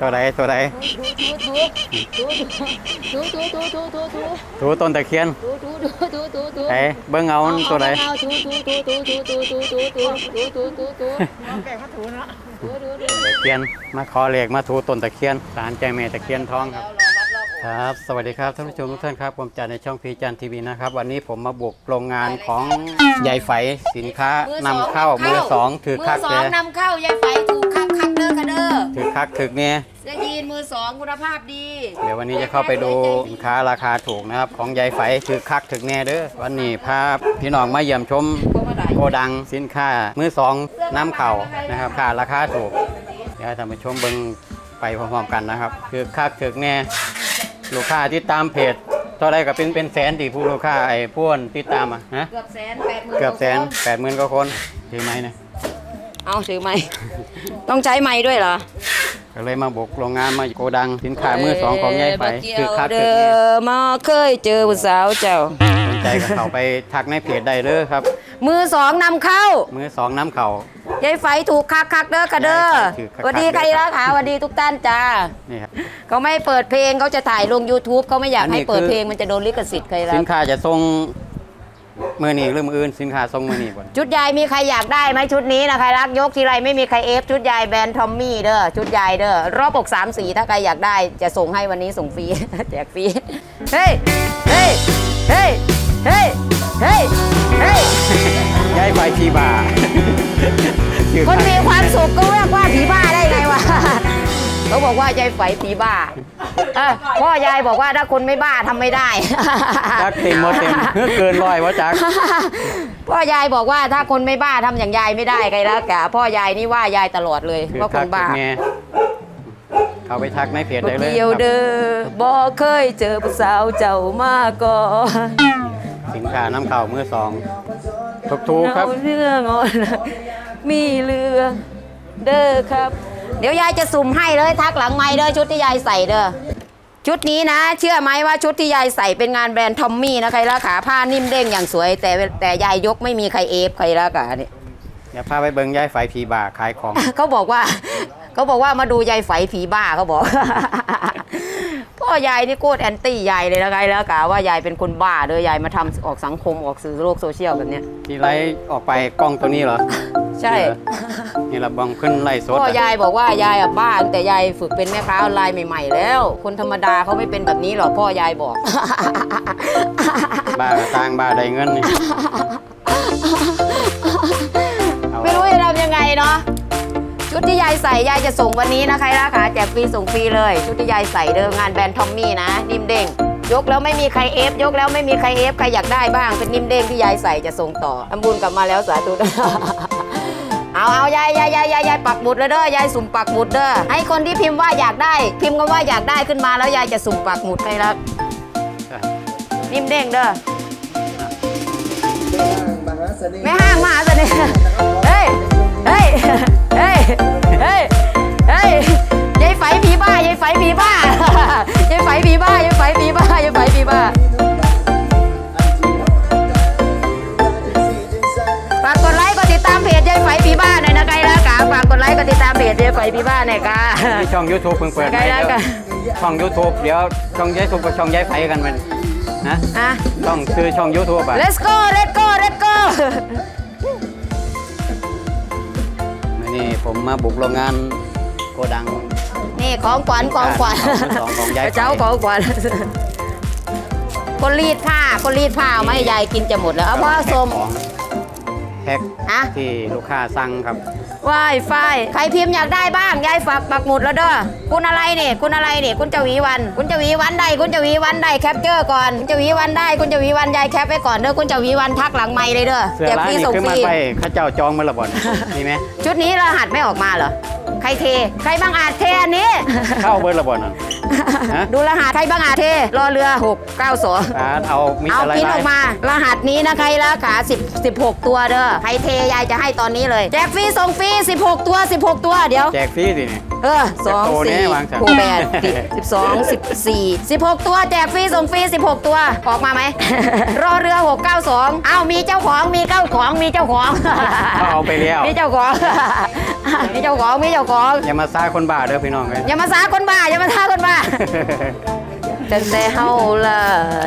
ตัวใดตัวใดถูต้นตะเคียนไอ้เบิ้งเงาตัวใดตะเคียนมาคอเหล็กมาถูต้นตะเคียนสารแจเมตะเคียนทองครับครับ สวัสดีครับท่านผู้ชมทุกท่านครับ ผมจันในช่องพีจันทีวีนะครับ วันนี้ผมมาบุกโรงงานของยายไฝสินค้านำเข้ามือสองถือคักเลยนำเข้ายายไฝถู คักคักเด้อค่ะเด้อถือคักถือเนี่ยเสื้อยีนมือสองคุณภาพดีเดี๋ยววันนี้จะเข้าไปดูสินค้าราคาถูกนะครับ ของใหญ่ไฝถือคักถือแน่เด้อวันนี้พาพี่น้องมาเยี่ยมชมพวกมาได้โกดังสินค้ามือสองน้ำเข่านะครับค่าราคาถูกเดี๋ยวให้ท่านผู้ชมเบิ่งไปพร้อมๆกันนะครับคือคักถึกแน่ลูกค้าที่ตามเพจเท่าไรก็เป็นเป็นแสนที่ผู้ลูกค้าไอ้พ่วนที่ตามอะฮะเกือบแสนแปดหมื่นเกือบแสนแปดหมื่นกว่าคนถือไหมเนี่ยเอาถือไหม ต้องใช้ไม้ด้วยเหรอก็เลยมาบุกโรงงานมาโกดังสินค้ามือสองของยายไฟคือคักถึกเด้แน่อมาเคยเจอผู้สาวเจ้าสนใจก็เข้าไปทักในเพจได้เด้อครับ มือสองนำเข้า มือสองน้ำเข่ายายไฟถูกคักคักๆเด้อค่ะเด้อยายไฝถูกคักๆสวัสดีใครละคะสวัสดีทุกท่านจ้านี่ครับเขาไม่เปิดเพลงเขาจะถ่ายลง YouTube เขาไม่อยากอันนี้ให้เปิดคือเพลงมันจะโดนลิขสิทธิ์ใครละสินค้าจะส่ง มือนี้หรือมืออื่นสินค้าส่งมือนี้บ่ชุดยายมีใครอยากได้ไหมชุดนี้นะใครรักยกทีไรไม่มีใครเอฟชุดยายแบรนด์ทอมมี่เด้อชุดยายเด้อรอบอกสามสีถ้าใครอยากได้จะส่งให้วันนี้ส่งฟรี แจกฟรีเฮ้ยเฮ้ยเฮ้ยเฮ้ยเฮ้ยเฮ้ยยายไฟชีบาชื่อคนคักมีความสุขก็เรียกว่าผีบ้าได้ไงวะ เขาบอกว่ายายไฝผีบ้าเออพ่อยายบอกว่าถ้าคนไม่บ้าทำไม่ได้ จักเต็มหมดเต็มเพื่อเกินร้อยวะจัก พ่อยายบอกว่าถ้าคนไม่บ้าทำอย่างยายไม่ได้ใครละกะพ่อยายนี่ว่ายายตลอดเลยคือว่าคคักนบ้าไงเขาไปทักในเพจบ่ได้เลยเกี่ยวครับเด้อบ่เคยเจอผู้สาวเจ้ามาก่อนสินค้าน้ำเข่ามือสองถูกถูกๆครับ เอาเรื่องอ่อนมีเรื่องเด้อครับ เดี๋ยวยายจะสุ่มให้เลยทักหลังไม้เด้อชุดที่ยายใส่เด้อชุดนี้นะ เชื่อไหมว่าชุดที่ยายใส่เป็นงานแบรนด์ทอมมี่นะใครละขาผ้านิ่มเด้งอย่างสวย แต่แต่ยายยกไม่มีใครเอฟใครละกะนี่เดี๋ยวพาไปเบิ่งยายไฟผีบาขายของ เขาบอกว่า เขาบอกว่ามาดูยายไฝผีบ้าเขาบอก พ่อยายนี่โคตรแอนตี้ยายเลยนะไงแล้วกะว่ายายเป็นคนบ้าเลยยายมาทำออกสังคมออกสื่อโลกโซเชียลแบบเนี้ยที่ไล่ออกไปกล้องตัวนี้เหรอใช่ นี่เราบังขึ้นไล่สดพ่ออะ ยายบอกว่ายายอะบ้าตั้งแต่ยายฝึกเป็นแม่ค้าออนไลน์ใหม่ๆแล้ว คนธรรมดาเขาไม่เป็นแบบนี้หรอกพ่อยายบอก บ้ากระตังบ้าได้เงินนี่เอาไม่รู้จะทำยังไงเนาะ ชุดที่ยายใส่ยายจะส่งวันนี้นะใครราคาแจกฟรีส่งฟรีเลย ชุดที่ยายใส่เดิมงานแบรนด์ทอมมี่นะ นิ่มเด้งยกแล้วไม่มีใครเอฟยกแล้วไม่มีใครเอฟใครอยากได้บ้างเป็นนิ่มเด้งที่ยายใส่จะส่งต่อทำบุญกลับมาแล้วสาธุเอาเอายายยายยายยายยายปักหมุดเลยเด้อยายสุ่มปักหมุดเด้อให้คนที่พิมพ์ว่าอยากได้ พิมพ์คำว่าอยากได้ขึ้นมาแล้วยายจะสุ่มปักหมุดให้แล้วนิ่มเด้งเด้อมหาเสน่ห์ไม่ห้างมหาเสน่ห์ามเพจยายไฝผีบ้าหน่อยนะไกลละกาฝากกดไลค์กดติดตามเพจยายไฝผีบ้าหน่อยกา ที่ช่อง YouTube เพิ่งเปิดใกล้แล้วกันช่อง YouTube เดี๋ยวช่องยายสุกกับช่องยายไฟกันมันนะอะช่องซื้อช่อง YouTube อะ let's go let's go let's go นี่ผมมาบุกโรงงานโกดัง นี่ของขวัญของขวัญของของยายไฝเจ้าของขวัญคนรีดผ้าคนรีดผ้าเอามาให้ยายกินจะหมดแล้วเอาพ่อสม ของ แพ็คฮะ ที่ลูกค้าสั่งครับ ว้ายไฟใครพิมพ์อยากได้บ้างยายฝากปักหมุดแล้วเด้อคุณอะไรนี่คุณอะไรนี่คุณจะหวีวัน คุณจะหวีวันใดคุณจะหวีวันใดแคปเจอร์ก่อนคุณจะหวีวันได้คุณจะหวีวันยายแคปไว้ก่อนเด้อคุณจะหวีวันทักหลังไม่เลยเด้อเสื้อแจกร้านฟรีนี่ส่งขึ้นฟมารีไปเข้าเจ้าจองมาและบ่อน มีไหมชุดนี้รหัสไม่ออกมาเหรอใครเท ใครบางอาจเทอันนี้ เข้าเบิร์ละบ่อนอะ ฮะดูรหัสใครบางอาจเทรอเรือ692ร้านเอามีเอาอะไรพินอบ้าองกมา รหัสนี้นะใครละขา10 16 ตัวเด้อใครเทยายจะให้ตอนนี้เลยแจกฟรีส่งฟรี16 ตัว 16 ตัวเดี๋ยว แจกฟรีสิเนี่ย เออสองโตแน่สี่วางจังหกแปดสิบสิบสองสิบสี่สิบหกตัวแจกฟรีส่งฟรีสิบหกตัวออกมาไหมรอเรือหกเก้าสองอ้าวมีเจ้าของมีเจ้าของมีเจ้าของเขาเอาไปแล้วมีเจ้าของมีเจ้าของมีเจ้าของอย่ามาซ่าคนบ้าเด้อพี่น้องเลยอย่ามาสาคนบ้าอย่ามาท่าคนบ้าจังแต่เฮาเล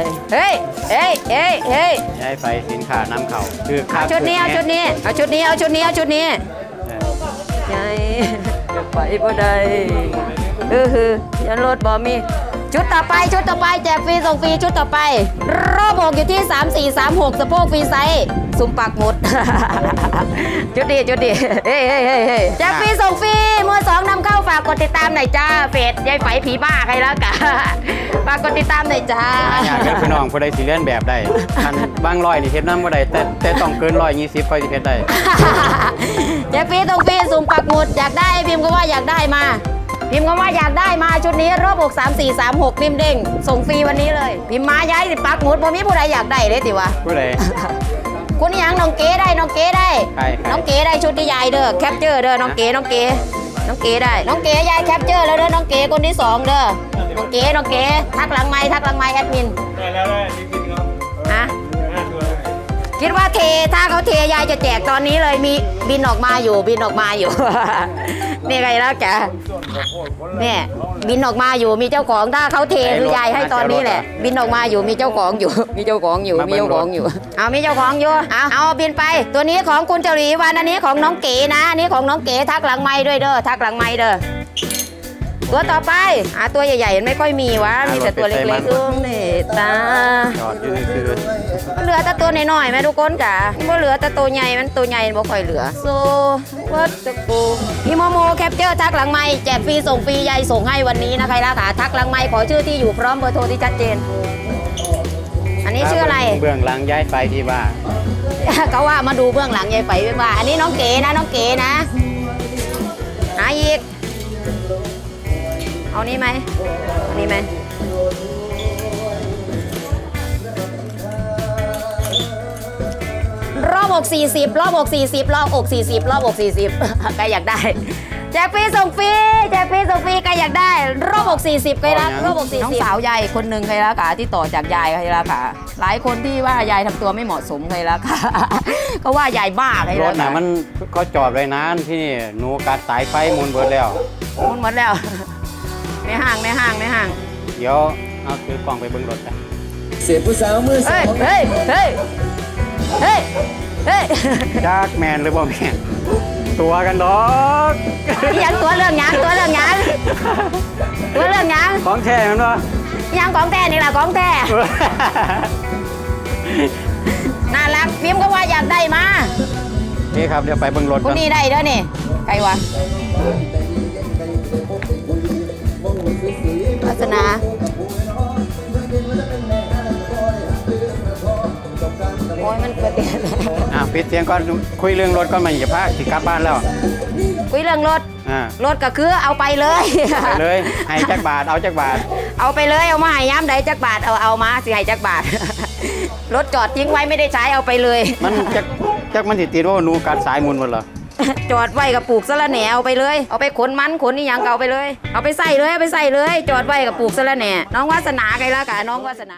ยเฮ้ยเฮ้ยเฮ้ยเฮ้ยย้ายไปสินค้านำเข้าคือเอาชุดนี้เอาชุดนี้เอาชุดนี้เอาชุดนี้เอาชุดนี้ ไงไปบ่ได้เออฮือยันรถบ่มี ชุดต่อไปชุดต่อไปแจกฟรีส่งฟรีชุดต่อไป รอบบอกอยู่ที่ 3 4 3 6 สะโพกฟรีไซส์สุ่มปักหมุดจุดดีจุดดีเฮ้ยเฮ้ยเฮ้ยเฮ้ยแจกฟรีส่งฟรีมือสองนำเข้าฝากกดติดตามหน่อยจ้าเฟซยายไฝผีบ้าใครแล้วกะฝากกดติดตามหน่อยจ้าอยากเด้อพี่น้องผู้ใดสิเลียนแบบได้อันบางร้อยนี่เฮ็ดนำบ่ได้แต่แต่ต้องเกิน120ค่อยสิเฮ็ดได้แจกฟรีส่งฟรีสุ่มปักหมุดอยากได้พิมพ์ก็ว่าอยากได้มา พิมพ์ก็ว่าอยากได้มาชุดนี้รอบอก3 4 3 6พิมพ์เด้งส่งฟรีวันนี้เลย พิมพ์มาย้ายสิปักหมุดบ่มีผู้ใดอยากได้เลยติวะผู้ใด คุณหยังน้องเก๋ได้น้องเก๋ได้ ใครใคร น้องเก๋ได้ชุดที่ยายเด้อแคปเจอร์เด้อน้องเก๋น้องเก๋น้องเก๋ได้ น้องเก๋ยายแคปเจอร์แล้วเด้อน้องเก๋คนที่สองเด้อน้องเก๋น้องเก๋ทักหลังไม้ทักหลังไม้แอดมิน ได้แล้ว คิดว่าเทถ้าเขาเทยายจะแจกตอนนี้เลยมีบินออกมาอยู่ บินออกมาอยู่ นี่ไงแล้วแกเนี่ยบินออกมาอยู่มีเจ้าของถ้าเขาเทคือยายให้ตอนนี้แหละ บินออกมาอยู่มีเจ้าของอยู่ มีเจ้าของอยู่มีเจ้าของอยู่ เอามีเจ้าของอยู่เอาเอาบินไป ตัวนี้ของคุณเจรีวันอันนี้ของน้องเก๋นะอันนี้ของน้องเก๋ทักหลังไม้ด้วยเด้อทักหลังไม้เด้อ ตัวต่อไปอะตัวใหญ่ๆไม่ค่อยมีวะมีแต่ตัวเล็กๆเอื้องนี่ตาจอดอยู่ซื่อเหลือแต่ตัวน้อยๆแม่ทุกคนกะบ่เหลือแต่ตัวใหญ่มันตัวใหญ่บ่ค่อยเหลือโซวัตตะกูพี่โมโมแคปเจอร์ทักหลังไม้แจกฟรีส่งฟรียายส่งให้วันนี้นะใครล่ะค่ะทักหลังไม้ขอชื่อที่อยู่พร้อมเบอร์โทรที่ชัดเจน อันๆนี้ชื่ออะไรเบื้องหลังย้ายไปที่บ้านเขาว่ามาดูเบื้องหลังยายไฝไว้ว่า อันนี้น้องเก๋นะน้องเก๋นะหาอีก เอานี้ไหมเอานี้ไหมรอบอก40 รอบอก40 รอบอก40 รอบอก40ใครอยากได้ แจกฟรีส่งฟรีแจกฟรีส่งฟรีใครอยากได้ รอบอก40ใครรักรอบอก40น้องสาวยายคนหนึ่งใครรักค่ะที่ต่อจากยายใครรักค่ะหลายคนที่ว่ายายทำตัวไม่เหมาะสมใครรักค่ะก็ว่ายายบ้าใครรรัถกน่ะค่ะมันเขาจอดไว้นานที่นี่หนูกัดสายไฟหมุนเบิดแล้วมันหมดแล้ว ไม่ห่างไม่ห่างไม่ห่างเดี๋ยวเอาถือกล่องไปเบิ่งรถกันเสียผู้สาวมือสอเฮ้ยงเฮ้ยเฮ้ยเฮ้ยเฮ้ยจากแมนหรือบ่แมนตัวกันดอกอีหยังตัวเรื่องหยังตัวเรื่องหยังตัวเรื่องหยังของแท้แมันบ่อีหยังของแท้นี่แหละของแท้น่ารักพิมพ์ก็ว่าอยากได้มานี่ครับเดี๋ยวไปเบิ่งรถคุกัณนนี่ได้เด้อนี่ใครวะ ปิดเสียงก่อนคุยเรื่องรถก่อนมันจะพาสิกลับบ้านแล้วคุยเรื่องรถอ่ารถก็คือเอาไปเลยไปเลยให้จักบาทเอาจักบาท เอาไปเลยเอามาให้ย้ำใดจักบาทเอาเอามาสิให้จักบาทรถจอดทิ้งไว้ไม่ได้ใช้เอาไปเลย มันจักจักมันสิติดว่าหนูกัดสายหมุนหมดเหรอจอดไว้กับปลูกสะระแหน่เอาไปเลย เอาไปขนมันขนนี่ยังก็เอาไปเลย เอาไปใส่เลยเอาไปใส่เลย จอดไว้กับปลูกสะระแหน่น้องวาสนาไกลละกะน้องวาสนา